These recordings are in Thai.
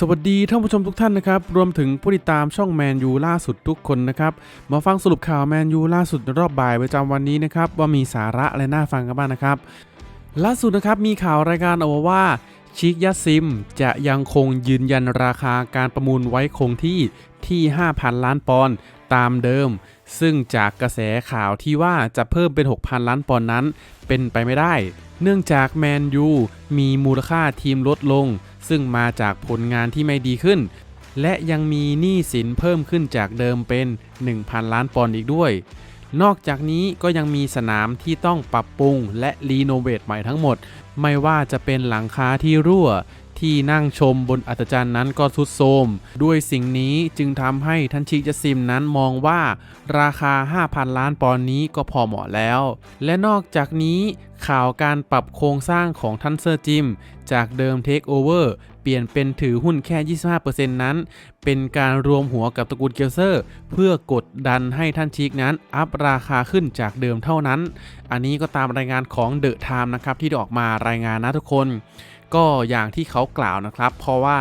สวัสดีท่านผู้ชมทุกท่านนะครับ รวมถึงผู้ติดตามช่องแมนยูล่าสุดทุกคนนะครับ มาฟังสรุปข่าวแมนยูล่าสุดรอบบ่ายประจำวันนี้นะครับ ว่ามีสาระอะไรน่าฟังกันบ้างนะครับ ล่าสุดนะครับมีข่าวรายงานออกมาว่าชิกยัสซิมจะยังคงยืนยันราคาการประมูลไว้คงที่ที่ 5,000 ล้านปอนด์ตามเดิม ซึ่งจากกระแสข่าวที่ว่าจะเพิ่มเป็น 6,000 ล้านปอนด์นั้น เป็นไปไม่ได้ เนื่องจากแมนยูมีมูลค่าทีมลดลง ซึ่งมาจากผลงานที่ไม่ดีขึ้น และยังมีหนี้สินเพิ่มขึ้นจากเดิมเป็น 1,000 ล้านปอนด์อีกด้วย นอกจากนี้ก็ยังมีสนามที่ต้องปรับปรุงและรีโนเวทใหม่ทั้งหมด ไม่ว่าจะเป็นหลังคาที่รั่ว ที่นั่งชมบนอัศจรรย์นั้นก็ทรุดโทรมด้วยสิ่งนี้จึงทำให้ทันชิจซิมนั้นมองว่า ราคา 5,000 ล้านปอนด์นี้ก็พอเหมาะแล้ว และนอกจากนี้ข่าวการปรับโครงสร้างของทันเซอร์จิม จากเดิมเทคโอเวอร์เปลี่ยนเป็นถือหุ้นแค่ 25%นั้น เป็นการรวมหัวกับตระกูลเกลเซอร์ เพื่อกดดันให้ท่านชิกนั้น อัพราคาขึ้นจากเดิมเท่านั้น อันนี้ก็ตามรายงานของเดอะไทม์นะครับที่ออกมารายงานนะทุกคน ก็อย่างที่เขากล่าวนะครับ เพราะว่า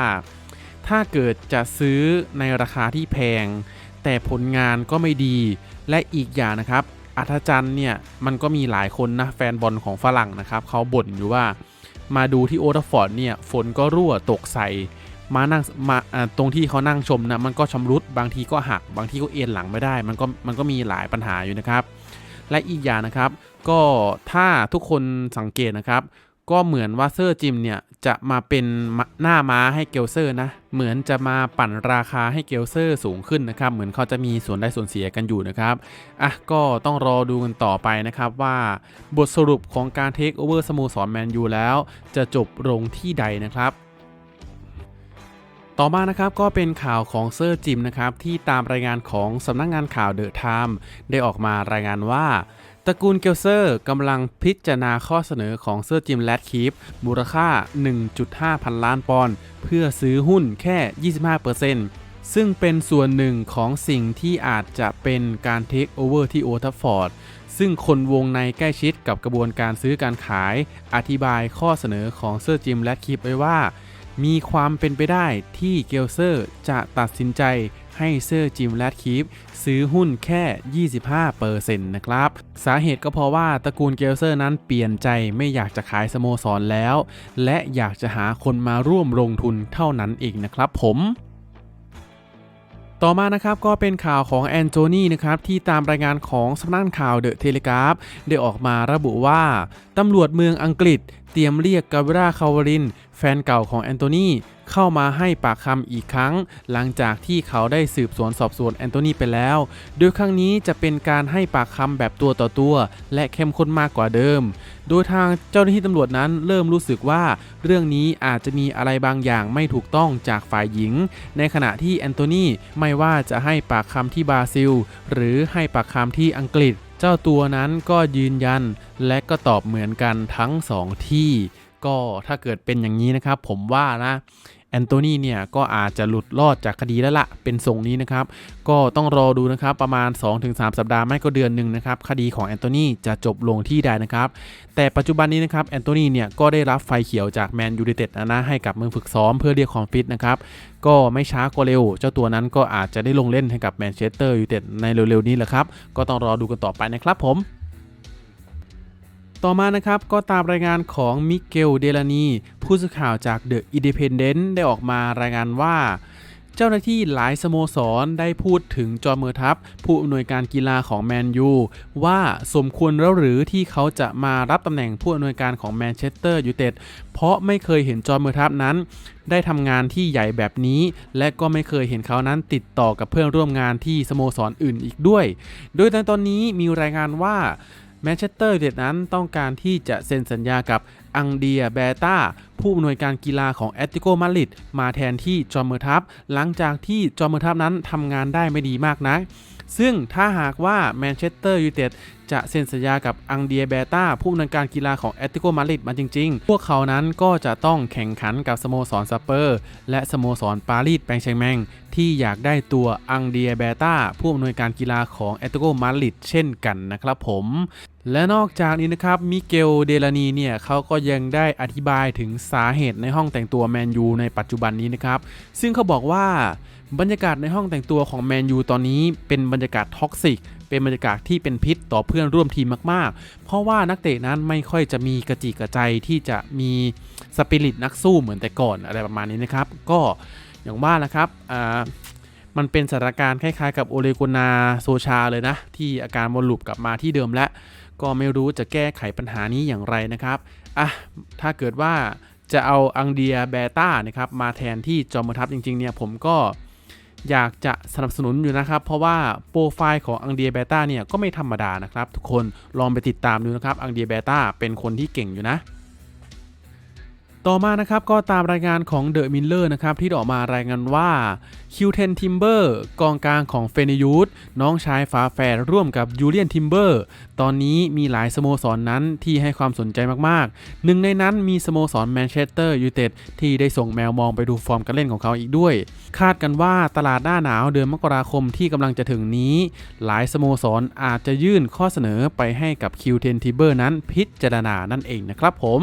ถ้าเกิดจะซื้อในราคาที่แพง แต่ผลงานก็ไม่ดีและอีกอย่างนะครับ อัธจันทร์เนี่ยมันก็มีหลายคนนะแฟนบอลของฝรั่งนะครับเขาบ่นอยู่ว่ามาดูที่โอทฟอร์ดเนี่ยฝนก็รั่วตกใส่มานั่งมาตรงที่เขานั่งชมนะมันก็ชำรุดบางทีก็หัก บางทีก็เอ็นหลังไม่ได้ มันก็มันก็มีหลายปัญหาอยู่นะครับ และอีกอย่างนะครับ ก็ถ้าทุกคนสังเกตนะครับ ก็เหมือนว่าเซอร์จิมเนี่ยจะมาเป็นหน้าม้าให้เกลเซอร์นะ เหมือนจะมาปั่นราคาให้เกลเซอร์สูงขึ้นนะครับ เหมือนเขาจะมีส่วนได้ส่วนเสียกันอยู่นะครับ อะก็ต้องรอดูกันต่อไปนะครับว่าบทสรุปของการเทคโอเวอร์สโมสรแมนยูแล้ว จะจบลงที่ใดนะครับต่อมานะครับก็เป็นข่าวของเซอร์จิมนะครับที่ตามรายงานของสำนักงงานข่าวเดอะไทม์ได้ออกมารายงานว่า ตระกูลเกลเซอร์กำลังพิจารณาข้อเสนอของเซอร์จิมแลดคีฟมูลค่า 1.5 พันล้านปอนด์เพื่อซื้อหุ้นแค่ 25%ซึ่งเป็นส่วนหนึ่งของสิ่งที่อาจจะเป็นการเทคโอเวอร์ที่โอทัฟฟอร์ดซึ่งคนวงในใกล้ชิดกับกระบวนการซื้อการขาย อธิบายข้อเสนอของเซอร์จิมแลดคีฟไว้ว่า มีความเป็นไปได้ที่เกลเซอร์จะตัดสินใจ ให้เซอร์จิมแลดคีฟซื้อหุ้นแค่ 25%นะครับ สาเหตุก็เพราะว่าตระกูลเกลเซอร์นั้นเปลี่ยนใจไม่อยากจะขายสโมสรแล้ว และอยากจะหาคนมาร่วมลงทุนเท่านั้นเองนะครับผมต่อมานะครับก็เป็นข่าวของแอนโทนีนะครับที่ตามรายงานของสำนักข่าวเดอะเทเลกราฟได้ออกมาระบุว่า ตำรวจเมืองอังกฤษเตรียมเรียกกาเวราคาวาริน แฟนเก่าของแอนโทนีเข้ามาให้ปากคำอีกครั้ง หลังจากที่เขาได้สืบสวนสอบสวนแอนโทนีไปแล้ว โดยครั้งนี้จะเป็นการให้ปากคำแบบตัวต่อตัว และเข้มข้นมากกว่าเดิม โดยทางเจ้าหน้าที่ตำรวจนั้นเริ่มรู้สึกว่า เรื่องนี้อาจจะมีอะไรบางอย่างไม่ถูกต้องจากฝ่ายหญิง ในขณะที่แอนโทนีไม่ว่าจะให้ปากคำที่บราซิล หรือให้ปากคำที่อังกฤษ เจ้าตัวนั้นก็ยืนยัน และก็ตอบเหมือนกันทั้งสองที่ ก็ถ้าเกิดเป็นอย่างนี้นะครับผมว่านะแอนโทนีเนี่ยก็อาจจะหลุดรอดจากคดีแล้วละเป็นทรงนี้นะครับ ก็ต้องรอดูนะครับประมาณ 2-3 สัปดาห์ไม่ก็เดือนหนึ่งนะครับคดีของแอนโทนีจะจบลงที่ใดนะครับ แต่ปัจจุบันนี้นะครับแอนโทนีเนี่ยก็ได้รับไฟเขียวจากแมนยู i นเต็ดนะนะให้กับมือฝึกซ้อมเพื่อเรียกความฟิตนะครับก็ไม่ช้าก็เร็ว เจ้าตัวนั้นก็อาจจะได้ลงเล่นให้กับแมนเชสเตอร์ยูไนเต็ดในเร็วๆนี้แหละครับก็ต้องรอดูกันต่อไปนะครับผม ต่อมานะครับก็ตามรายงานของมิเกลเดลานีผู้สื่อข่าวจากเดอะอินดิเพนเดนต์ได้ออกมารายงานว่า เจ้าหน้าที่หลายสโมสรได้พูดถึงจอร์เมอร์ทัพ ผู้อำนวยการกีฬาของแมนยูว่าสมควรแล้วหรือที่เขาจะมารับตำแหน่งผู้อำนวยการของแมนเชสเตอร์ยูไนเต็ดเพราะไม่เคยเห็นจอร์เมอร์ทัพนั้น ได้ทำงานที่ใหญ่แบบนี้ และก็ไม่เคยเห็นเขานั้นติดต่อกับเพื่อนร่วมงานที่สโมสรออื่นอีกด้วย โดยในตอนนี้มีรายงานว่า แมนเชสเตอร์ยูไนเต็ดนั้นต้องการที่จะเซ็นสัญญากับอังเดียเบต้าผู้อำนวยการกีฬาของแอตติโกมาริดมาแทนที่จอมเมอร์ทัพหลังจากที่จอมเมอร์ทัพนั้นทำงานได้ไม่ดีมากนัก ซึ่งถ้าหากว่าแมนเชสเตอร์ยูไนเต็ดจะเซ็นสัญญากับอังเดียเบต้าผู้อำนวยการกีฬาของแอตติโกมาริดมาจริง ๆ พวกเขานั้นก็จะต้องแข่งขันกับสโมสรสเปอร์ และสโมสรปารีสแปงเชงแมง ที่อยากได้ตัวอังเดียเบต้าผู้อำนวยการกีฬาของแอตติโกมาริดเช่นกันนะครับผม และนอกจากนี้นะครับมิเกลเดลานีเนี่ยเขาก็ยังได้อธิบายถึงสาเหตุในห้องแต่งตัวแมนยูในปัจจุบันนี้นะครับ ซึ่งเขาบอกว่าบรรยากาศในห้องแต่งตัวของแมนยูตอนนี้เป็นบรรยากาศท็อกซิกเป็นบรรยากาศที่เป็นพิษต่อเพื่อนร่วมทีมมากๆ เพราะว่านักเตะนั้นไม่ค่อยจะมีกระจิกกระใจที่จะมีสปิริตนักสู้เหมือนแต่ก่อนอะไรประมาณนี้นะครับ ก็อย่างว่านะครับอ่ามันเป็นสถานการณ์คล้ายๆ กับโอเลโกนาโซชาเลยนะ ที่อาการวนลูปกลับมาที่เดิมและ ก็ไม่รู้จะแก้ไขปัญหานี้อย่างไรนะครับอะถ้าเกิดว่าจะเอาอังเดียเบต้านะครับมาแทนที่จอมทัพจริงๆเนี่ยผมก็อยากจะสนับสนุนอยู่นะครับ เพราะว่าโปรไฟล์ของอังเดียเบต้าเนี่ยก็ไม่ธรรมดานะครับ ทุกคนลองไปติดตามดูนะครับอังเดียเบต้าเป็นคนที่เก่งอยู่นะ ต่อมานะครับก็ตามรายงานของเดอะมิลเลอร์นะครับที่ออกมารายงานว่าคิวเทนทิมเบอร์กองกลางของเฟเนยูดน้องชายฝาแฝดร่วมกับยูเลียนทิมเบอร์ตอนนี้มีหลายสโมสรนนั้นที่ให้ความสนใจมากๆ หนึ่งในนั้นมีสโมสรแมนเชสเตอร์ยูไนเต็ดที่ได้ส่งแมวมองไปดูฟอร์มการเล่นของเขาอีกด้วย คาดกันว่าตลาดหน้าหนาวเดือนมกราคมที่กำลังจะถึงนี้ หลายสโมสรอาจจะยื่นข้อเสนอไปให้กับคิวเทนทิมเบอร์นั้นพิจารณานั่นเองนะครับผม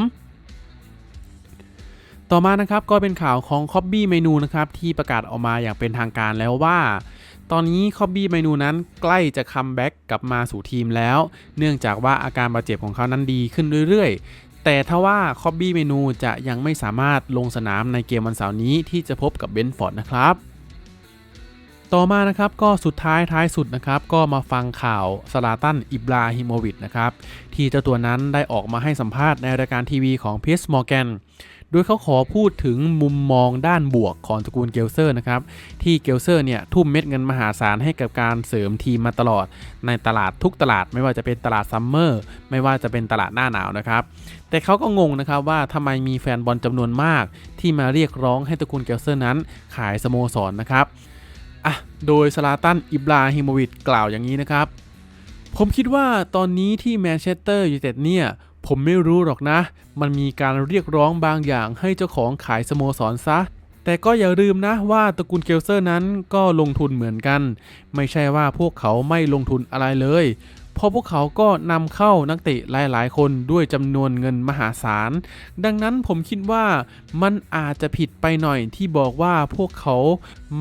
ต่อมานะครับก็เป็นข่าวของคอบบี้เมนูนะครับที่ประกาศออกมาอย่างเป็นทางการแล้วว่า ตอนนี้คอบบี้เมนูนั้นใกล้จะคัมแบ็กกลับมาสู่ทีมแล้ว เนื่องจากว่าอาการบาดเจ็บของเขานั้นดีขึ้นเรื่อยๆ แต่ถ้าว่าคอบบี้เมนูจะยังไม่สามารถลงสนามในเกมวันเสาร์นี้ที่จะพบกับเบนฟอร์ดนะครับต่อมานะครับก็สุดท้ายท้ายสุดนะครับก็มาฟังข่าวสลาตันอิบราฮิโมวิชนะครับที่เจ้าตัวนั้นได้ออกมาให้สัมภาษณ์ในรายการทีวีของพี r มอร์แกน โดยเขาขอพูดถึงมุมมองด้านบวกของตระกูลเกลเซอร์นะครับ ที่เกลเซอร์เนี่ยทุ่มเม็ดเงินมหาศาลให้กับการเสริมทีมมาตลอด ในตลาดทุกตลาดไม่ว่าจะเป็นตลาดซัมเมอร์ไม่ว่าจะเป็นตลาดหน้าหนาวนะครับ แต่เขาก็งงนะครับว่าทำไมมีแฟนบอลจำนวนมาก ที่มาเรียกร้องให้ตระกูลเกลเซอร์นั้นขายสโมสรนะครับอะโดยสลาตันอิบราฮิโมวิชกล่าวอย่างนี้นะครับผมคิดว่าตอนนี้ที่แมนเชสเตอร์ยูไนเต็ดเนี่ย ผมไม่รู้หรอกนะ มันมีการเรียกร้องบางอย่างให้เจ้าของขายสโมสรซะ แต่ก็อย่าลืมนะว่าตระกูลเกลเซอร์นั้นก็ลงทุนเหมือนกัน ไม่ใช่ว่าพวกเขาไม่ลงทุนอะไรเลย เพราะพวกเขาก็นำเข้านักเตะหลายๆ คนด้วยจำนวนเงินมหาศาล ดังนั้นผมคิดว่ามันอาจจะผิดไปหน่อยที่บอกว่าพวกเขา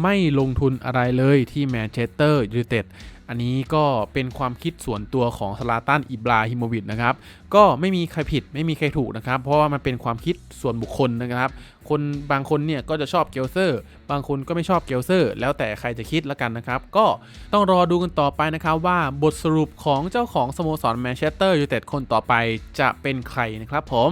ไม่ลงทุนอะไรเลยที่แมนเชสเตอร์ยูไนเต็ด อันนี้ก็เป็นความคิดส่วนตัวของสลาตันอิบราฮิโมวิชนะครับก็ไม่มีใครผิดไม่มีใครถูกนะครับ เพราะว่ามันเป็นความคิดส่วนบุคคลนะครับ คนบางคนเนี่ยก็จะชอบเกลเซอร์ บางคนก็ไม่ชอบเกลเซอร์ แล้วแต่ใครจะคิดแล้วกันนะครับ ก็ต้องรอดูกันต่อไปนะครับว่าบทสรุปของเจ้าของสโมสรแมนเชสเตอร์ยูไนเต็ดคนต่อไปจะเป็นใครนะครับผม